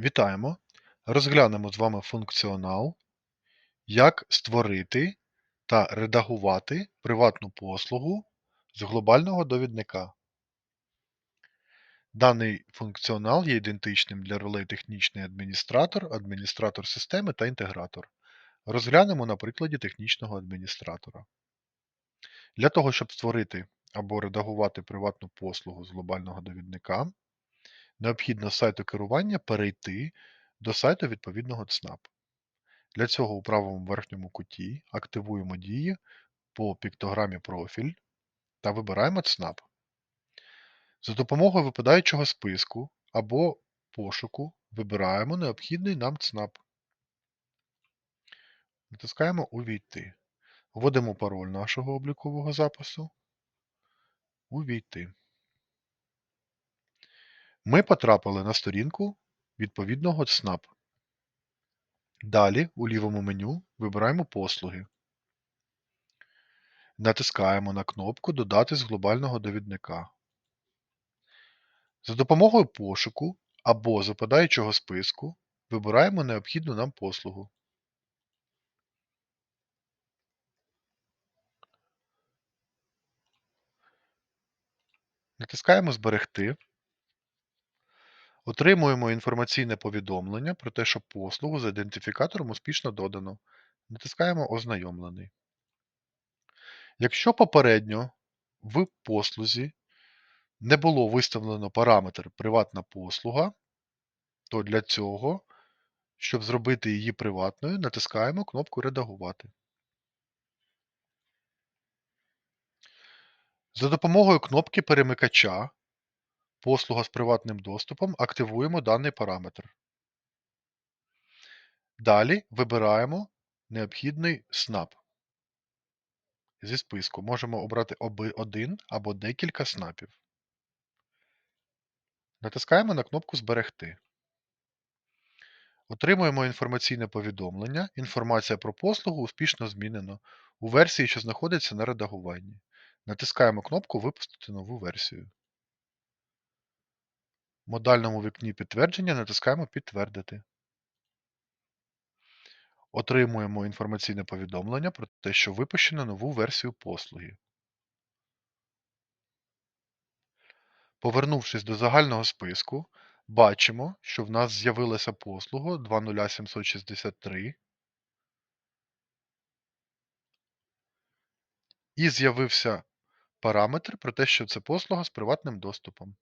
Вітаємо! Розглянемо з вами функціонал, як створити та редагувати приватну послугу з глобального довідника. Даний функціонал є ідентичним для ролей технічний адміністратор, адміністратор системи та інтегратор. Розглянемо на прикладі технічного адміністратора. Для того, щоб створити або редагувати приватну послугу з глобального довідника, необхідно з сайту керування перейти до сайту відповідного ЦНАП. Для цього у правому верхньому куті активуємо дії по піктограмі Профіль та вибираємо ЦНАП. За допомогою випадаючого списку або пошуку вибираємо необхідний нам ЦНАП. Натискаємо Увійти. Вводимо пароль нашого облікового запису. Увійти. Ми потрапили на сторінку відповідного ЦНАП. Далі у лівому меню вибираємо Послуги. Натискаємо на кнопку Додати з глобального довідника. За допомогою пошуку або западаючого списку вибираємо необхідну нам послугу. Натискаємо Зберегти. Отримуємо інформаційне повідомлення про те, що послугу з ідентифікатором успішно додано. Натискаємо Ознайомлений. Якщо попередньо в послузі не було виставлено параметр Приватна послуга, то для цього, щоб зробити її приватною, натискаємо кнопку Редагувати. За допомогою кнопки перемикача Послуга з приватним доступом активуємо даний параметр. Далі вибираємо необхідний СНАП. Зі списку можемо обрати один або декілька СНАПів. Натискаємо на кнопку Зберегти. Отримуємо інформаційне повідомлення. Інформація про послугу успішно змінено у версії, що знаходиться на редагуванні. Натискаємо кнопку Випустити нову версію. Модальному вікні підтвердження натискаємо Підтвердити. Отримуємо інформаційне повідомлення про те, що випущено нову версію послуги. Повернувшись до загального списку, бачимо, що в нас з'явилася послуга 20763 і з'явився параметр про те, що це послуга з приватним доступом.